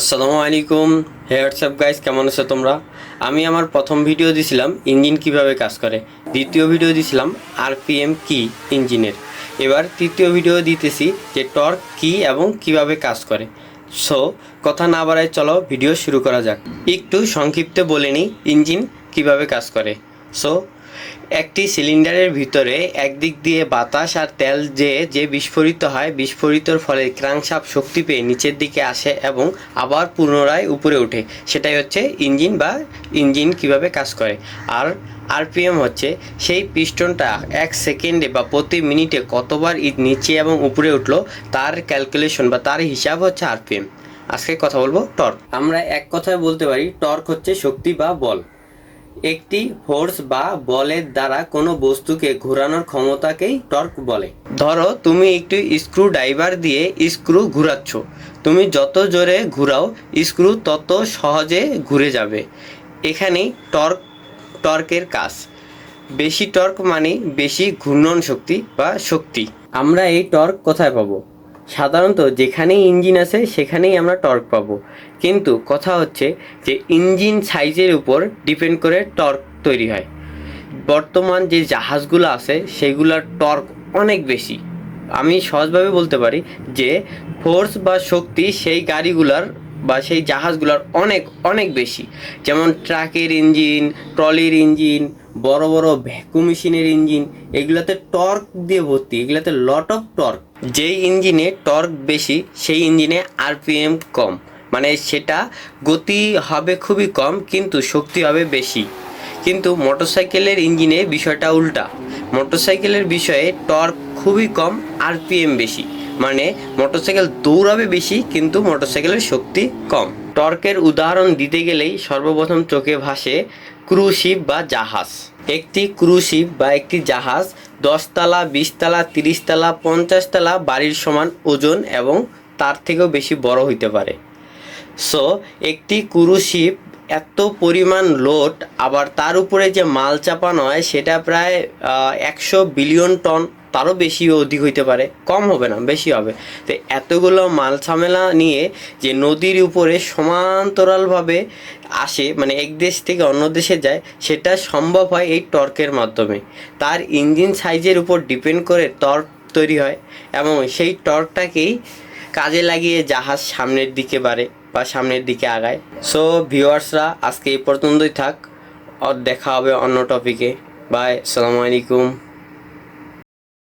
আসসালামু আলাইকুম। WhatsApp guys কেমন আছো তোমরা? আমি আমার প্রথম ভিডিও দিছিলাম, ইঞ্জিন কীভাবে কাজ করে। দ্বিতীয় ভিডিও দিছিলাম আরপিএম কি ইঞ্জিনের। এবার তৃতীয় ভিডিও দিতেছি যে টর্ক কি এবং কীভাবে কাজ করে। সো কথা না বাড়ায় চলো ভিডিও শুরু করা যাক। একটু সংক্ষিপ্ত বলে নিই, ইঞ্জিন কীভাবে কাজ করে। সো একটি সিলিন্ডারের ভিতরে একদিক দিয়ে বাতাস আর তেল যে যে বিস্ফোরিত হয়, বিস্ফোরিতর ফলে ক্রাংসাপ শক্তি পেয়ে নিচের দিকে আসে এবং আবার পুনরায় উপরে ওঠে। সেটাই হচ্ছে ইঞ্জিন বা ইঞ্জিন কীভাবে কাজ করে। আর আরপিএম হচ্ছে সেই পিস্টনটা এক সেকেন্ডে বা প্রতি মিনিটে কতবার নিচে এবং উপরে উঠল, তার ক্যালকুলেশন বা তার হিসাব হচ্ছে আরপিএম। আজকে কথা বলব টর্ক। আমরা এক কথায় বলতে পারি, টর্ক হচ্ছে শক্তি বা বল। একটি ফোর্স বা বলের দ্বারা কোনো বস্তুকে ঘোরানোর ক্ষমতাকেই টর্ক বলে। ধরো, তুমি একটি স্ক্রু ড্রাইভার দিয়ে স্ক্রু ঘুরাচ্ছ। তুমি যত জোরে ঘুরাও স্ক্রু তত সহজে ঘুরে যাবে। এখানেই টর্ক টর্কের কাজ। বেশি টর্ক মানে বেশি ঘূর্ণন শক্তি বা শক্তি। আমরা এই টর্ক কোথায় পাবো? সাধারণত যেখানেই ইঞ্জিন আছে, সেখানেই আমরা টর্ক পাবো। কিন্তু কথা হচ্ছে যে, ইঞ্জিন সাইজের উপর ডিপেন্ড করে টর্ক তৈরি হয়। বর্তমান যে জাহাজগুলো আছে, সেগুলোর টর্ক অনেক বেশি। আমি সহজভাবে বলতে পারি যে, ফোর্স বা শক্তি সেই গাড়িগুলার বা সেই জাহাজগুলোর অনেক অনেক বেশি। যেমন ট্রাকের ইঞ্জিন, ট্রলির ইঞ্জিন, বড় বড় ভ্যাকুম মেশিনের ইঞ্জিন, এগুলোতে টর্ক দিয়ে ভর্তি, এগুলোতে লট অফ টর্ক যেই ইঞ্জিনে টর্ক বেশি, সেই ইঞ্জিনে আরপিএম কম। মানে সেটা গতি হবে খুবই কম, কিন্তু শক্তি হবে বেশি। কিন্তু মোটরসাইকেলের ইঞ্জিনে বিষয়টা উল্টা। মোটরসাইকেলের বিষয়ে টর্ক খুবই কম আরপিএম বেশি। মানে মোটরসাইকেল দৌড়াবে বেশি, কিন্তু মোটরসাইকেলের শক্তি কম। টর্কের উদাহরণ দিতে গেলেই সর্বপ্রথম চোখে ভাসে ক্রুশিপ বা জাহাজ। একটি ক্রুশিপ বা একটি জাহাজ দশতলা, বিশতলা, তিরিশতলা, পঞ্চাশতলা বাড়ির সমান ওজন এবং তার থেকেও বেশি বড় হইতে পারে। সো, একটি ক্রুশিপ এত পরিমাণ লোড, আবার তার উপরে যে মাল চাপানো হয়, সেটা প্রায় একশো বিলিয়ন টন তারও বেশি অধিক হইতে পারে, কম হবে না, বেশি হবে। তো এতগুলো মাল ঝামেলা নিয়ে যে নদীর উপরে সমান্তরালভাবে আসে মানে এক দেশ থেকে অন্য দেশে যায়, সেটা সম্ভব হয় এই টর্কের মাধ্যমে। তার ইঞ্জিন সাইজের উপর ডিপেন্ড করে টর্ক তৈরি হয় এবং সেই টর্কটাকেই কাজে লাগিয়ে জাহাজ সামনের দিকে বাড়ে বা সামনের দিকে আগায়। সো ভিউয়ার্সরা, আজকে এই পর্যন্তই থাক। আর দেখা হবে অন্য টপিকে বাই আসসালামু আলাইকুম।